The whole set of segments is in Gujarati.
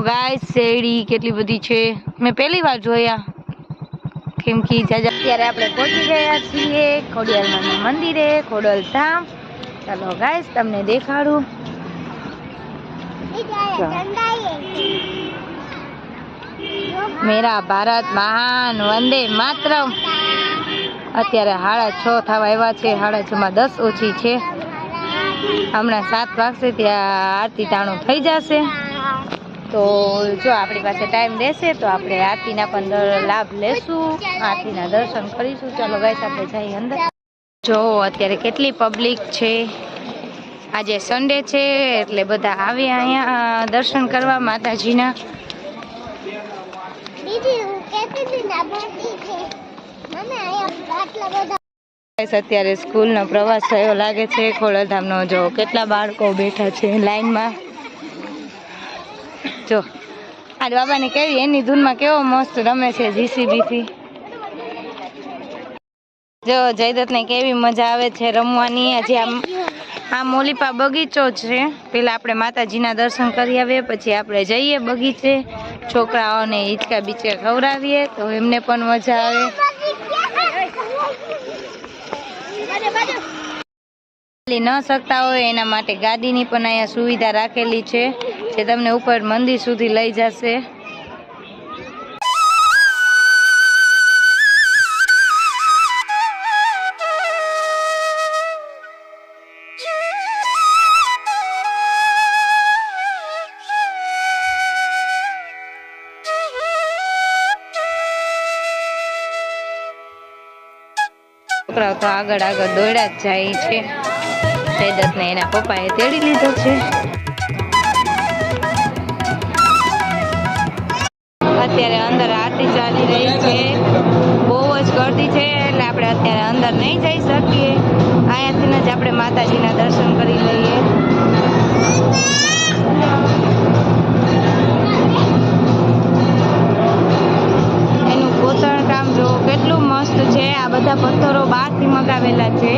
ગાય, શેરડી કેટલી બધી છે. મેં પહેલી વાર જોયા. કેમ કે જાજા અત્યારે આપણે પહોંચી ગયા છીએ ખોડિયાર મંદિરે, ખોડલ ધામ. ચાલો ગાય તમને દેખાડું. મેરા ભારત મહાન, વંદે માતરમ. અત્યારે સાડા છ થવા આવ્યા છે. સાડા છ માં દસ ઓછી છે. હમણાં સાત વાગશે, ત્યાં આરતી તાણું થઈ જશે. તો જો આપણી પાસે ટાઈમ રહેશે તો આપણે આરતીના પણ લાભ લેશું. આરતીના દર્શન કરીશું. ચાલો ગાઈસ આપણે જઈએ અંદર. જો અત્યારે કેટલી પબ્લિક છે. આજે સન્ડે છે એટલે બધા આવે અહીંયા દર્શન કરવા માતાજીના. અત્યારે સ્કૂલનો પ્રવાસ થયો લાગે છે. ખોડલધામનો જો કેટલા બાળકો બેઠા છે લાઈનમાં. જો આ બાબાને કેવી એની ધૂનમાં કેવો મસ્ત રમે છે જીસીબીથી જો જયદત્તને કેવી મજા આવે છે રમવાની. આજે આમ, આ મોલીપા બગીચો છે. પેલા આપણે માતાજીના દર્શન કરી આવીએ, પછી આપણે જઈએ બગીચે. છોકરાઓને હિંચકા બીચકા ખવડાવીએ, તો એમને પણ મજા આવે. ન શકતા હોય, એના માટે ગાડીની પણ અહીંયા સુવિધા રાખેલી છે. જે તમને ઉપર મંદિર સુધી લઈ જશે. છોકરાઓ તો આગળ આગળ દોડ્યા જ જાય છે. જયદત્તને એના પપ્પાએ તેડી લીધો છે. અત્યારે અંદર આરતી ચાલી રહી છે. બહુ જ ગરદી છે એટલે આપણે અત્યારે અંદર નહીં જઈ શકીએ. અહીંયાથી જ આપણે માતાજીના દર્શન કરી લઈએ. એનું કોતરણ કામ જો કેટલું મસ્ત છે. આ બધા પથ્થરો બહારથી મગાવેલા છે.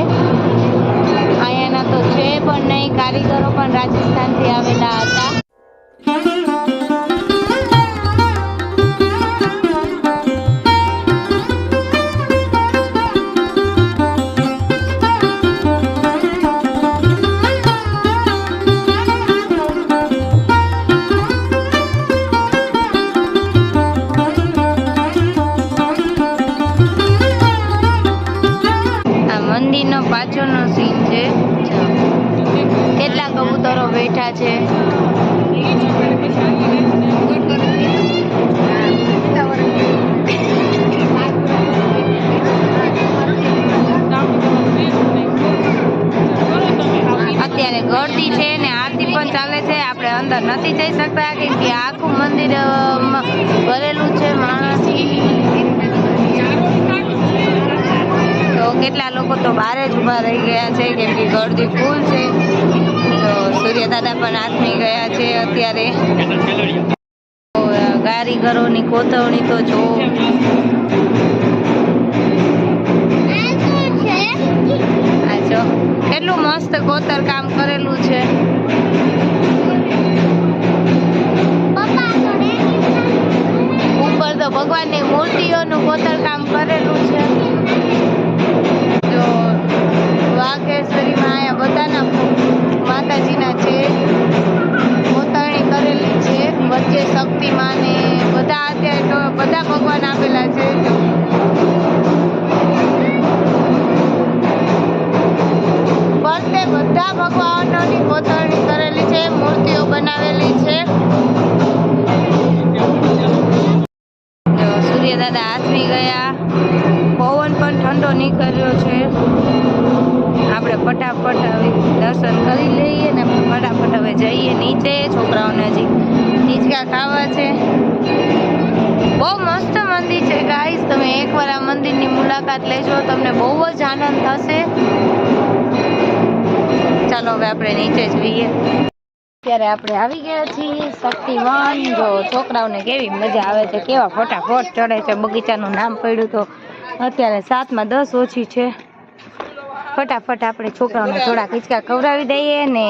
અહીંયાના તો છે પણ નહીં. કારીગરો પણ રાજસ્થાનથી આવેલા હતા. કેટલા લોકો તો બહાર જ ઊભા રહી ગયા છે, કેમ કે ગળદી ફૂલ છે. તો સૂર્યદાદા પણ આથમી ગયા છે અત્યારે. કારીગરોની કોતવણી તો જો આ જો, કેટલું મસ્ત કોતર કામ કરેલું છે. ઉપર તો ભગવાનની મૂર્તિઓનું કોતર કામ કરેલું છે. જો વાઘેશ્વરીમાં અહીંયા બધાના માતાજીના છે કોતરણી કરેલી છે, વચ્ચે શક્તિમાં ને બધા અત્યારે તો બધા ભગવાન આપેલા છે. તો ફરતે બધા ભગવાનોની કોતરણી કરેલી છે, મૂર્તિઓ બનાવેલી છે. સૂર્ય દાદા આથમી ગયા. પણ ઠંડો નીકળ્યો છે. આપણે ફટાફટ હવે દર્શન કરી લઈએ ને ફટાફટ હવે જઈએ નીચે છોકરાઓને હજી હિંચકા ખાવા છે. બહુ મસ્ત મંદિર છે ગાઈસ તમે એકવાર આ મંદિરની મુલાકાત લેજો, તમને બહુ જ આનંદ થશે. ચાલો હવે આપણે નીચે જઈએ. અત્યારે આપણે આવી ગયા છીએ શક્તિવાન. જો છોકરાઓને કેવી મજા આવે છે, કેવા ફટાફટ ચડે છે. બગીચાનું નામ પડ્યું તો અત્યારે સાતમાં દસ ઓછી છે. ફટાફટ આપણે છોકરાઓને થોડા હિંચકા ખવડાવી દઈએ ને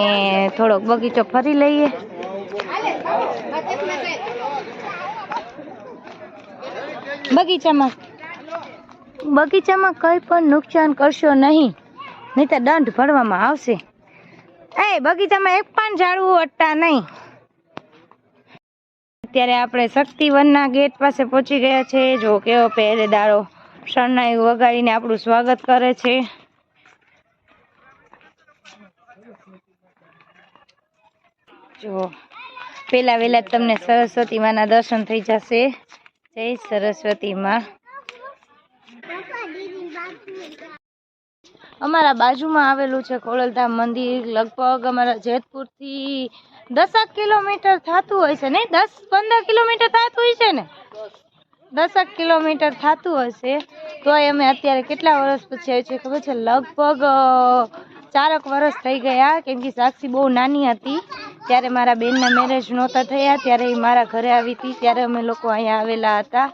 થોડોક બગીચો ફરી લઈએ. બગીચામાં? બગીચામાં કંઈ પણ નુકસાન કરશો નહીં. નહીં તો દંડ ભરવામાં આવશે. એ, બગીચામાં એક પણ ઝાડવું અટતા નહીં. અત્યારે આપણે શક્તિવનના ગેટ પાસે પહોંચી ગયા છે. જો કેવો પહેરેદારો શરણાઈ વગાડીને આપણું સ્વાગત કરે છે. જો, પેલા વેલા તમને સરસ્વતી માના દર્શન થઈ જશે. જય સરસ્વતી માં અમારા બાજુમાં આવેલું છે ખોડલધામ મંદિર. લગભગ અમારા જેતપુરથી દસક કિલોમીટર થતું હોય છે ને? દસ પંદર કિલોમીટર થતું હોય છે ને? દસક કિલોમીટર થતું હશે, તોય અમે અત્યારે કેટલા વર્ષ પછી આવી છે ખબર છે? લગભગ ચારક વર્ષ થઈ ગયા, કેમ કે સાક્ષી બહુ નાની હતી. ત્યારે મારા બેનના મેરેજ નહોતા થયા, ત્યારે એ મારા ઘરે આવી હતી. ત્યારે અમે લોકો અહીંયા આવેલા હતા.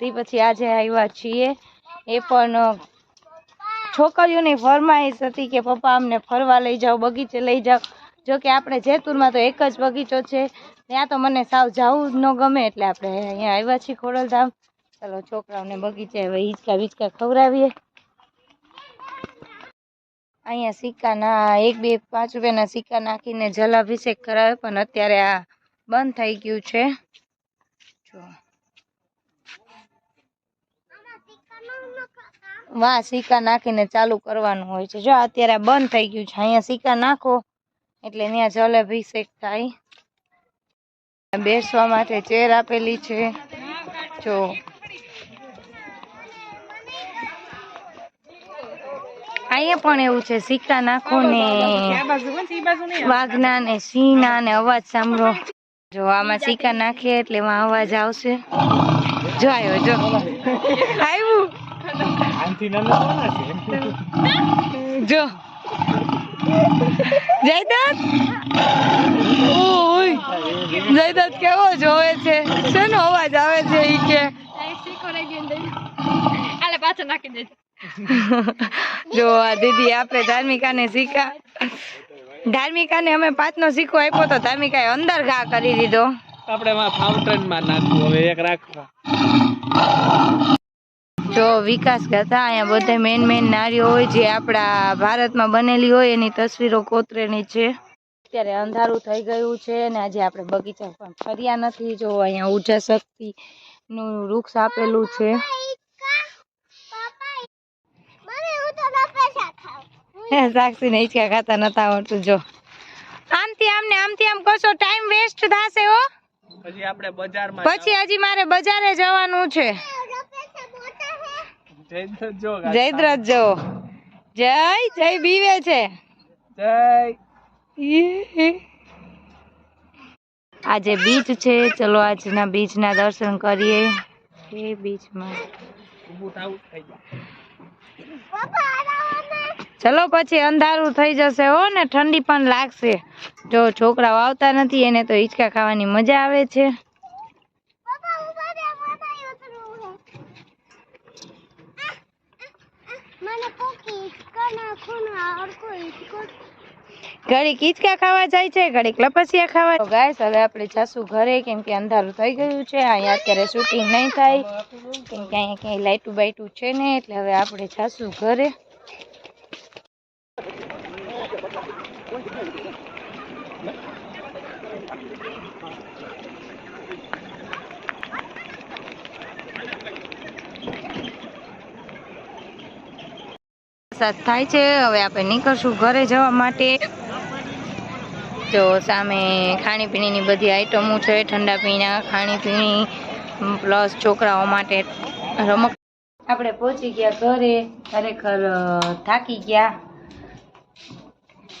તે પછી આજે આવ્યા છીએ. એ પણ છોકરીઓની ફરમાઈશ હતી કે, પપ્પા, અમને ફરવા લઈ જાઓ, બગીચે લઈ જાઓ. જો કે આપણે જેતપુરમાં તો એક જ બગીચો છે. ત્યાં તો મને સાવ જવું જ ન ગમે, એટલે આપણે અહીંયા આવ્યા છીએ ખોડલધામ. ચાલો છોકરાઓને બગીચે હવે હિંચકા વિચકા ખવડાવીએ. અહીંયા સિક્કાના એક બે પાંચ રૂપિયાના સિક્કા નાખીને જલાભિષેક કરાવે પણ અત્યારે આ બંધ થઈ ગયું છે. જો. વાહ, સિક્કા નાખીને ચાલુ કરવાનું હોય છે. જો અત્યારે બંધ થઈ ગયું છે. અહીંયા સિક્કા નાખો, એટલે ત્યાં જલાભિષેક થાય. બેસવા માટે ચેર આપેલી છે. જો. અહીંયા પણ એવું છે સિક્કા નાખો ને વાઘના ને સિંહના ને અવાજ સાંભળો. જો આમાં સિક્કા નાખીએ એટલે એમાં અવાજ આવશે. જો આવ્યો જો. આવ્યું જો. જયદાદ જયદાદ કેવો જોવે છે? શેનો અવાજ આવે છે ઈ કે? જો આ દીદી આપણે ધાર્મિકાને સિક્કા ધાર્મિકાને અમે પાંચનો સિક્કો આપ્યો તો ધાર્મિકાએ અંદર ઘા કરી દીધો. આપણે ફાઉન્ટેનમાં નાખવું હવે એક રાખવા. જો વિકાસ કરતા અહીંયા બધે મેન મેન નારીઓ હોય જે આપણા ભારતમાં બનેલી હોય એની તસવીરો કોતરેની છે. અત્યારે અંધારું થઈ ગયું છે અને આજે આપણે બગીચા પણ ફર્યા નથી. જો અહીંયા ઊર્જા શક્તિ નું વૃક્ષ આપેલું છે હે સાક્ષી ને હિંચકા ખાતા નતા આવડતું જો. આમથી આમ ને આમથી આમ કરશો ટાઈમ વેસ્ટ થશે હો. પછી આપણે બજારમાં પછી હજી મારે બજારે જવાનું છે. જય દ્રજ જયદ્રથ જો. જય જય બીવે છે. જય. આજે બીચ છે. ચલો આજના બીચના દર્શન કરીએ. એ બીચમાં. ચલો પછી અંધારું થઈ જશે હો ને ઠંડી પણ લાગશે. જો છોકરાઓ આવતા નથી એને તો હિંચકા ખાવાની મજા આવે છે. ઘડીક હિંચકા ખાવા જાય છે ઘડીક લપસિયા ખાવા. ગાય હવે આપણે જાશું ઘરે કેમ કે અંધારું થઈ ગયું છે અહીંયા અત્યારે શૂટિંગ નહીં થાય. કેમ કે અહીંયા ક્યાંય લાઇટું બાઇટું છે ને એટલે હવે આપણે જાશું ઘરે. વરસાદ થાય છે હવે આપણે નીકળશું ઘરે જવા માટે. જો સામે ખાણીપીણીની બધી આઈટમો છે ઠંડા પીણા ખાણીપીણી પ્લસ છોકરાઓ માટે રમક. આપણે પહોંચી ગયા ઘરે ખરેખર થાકી ગયા.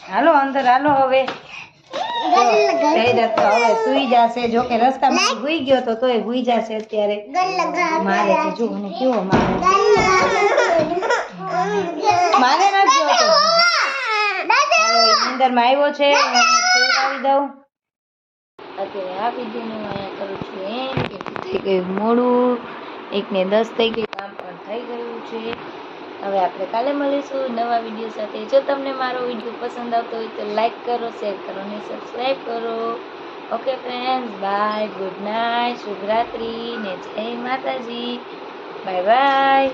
હાલો અંદર હાલો હવે. હવે સુઈ જશે જો કે રસ્તામાં સુઈ ગયો તો તોય સુઈ જશે અત્યારે. મારે છે જો મને કેવો મારે નથી જોતો હાલો આવ્યો છે આવી દઉં. અત્યારે આ વિડીયોને હું અહીંયા કરું છું એમ કે થઈ ગયું મોડું. એકને દસ થઈ ગયું, કામ પણ થઈ ગયું છે. હવે આપણે કાલે મળીશું નવા વીડિયો સાથે. જો તમને મારો વીડિયો પસંદ આવતો હોય તો લાઈક કરો, શેર કરો અને સબસ્ક્રાઈબ કરો. Okay friends, bye, good night, શુભરાત્રી ને જય માતાજી. Bye bye.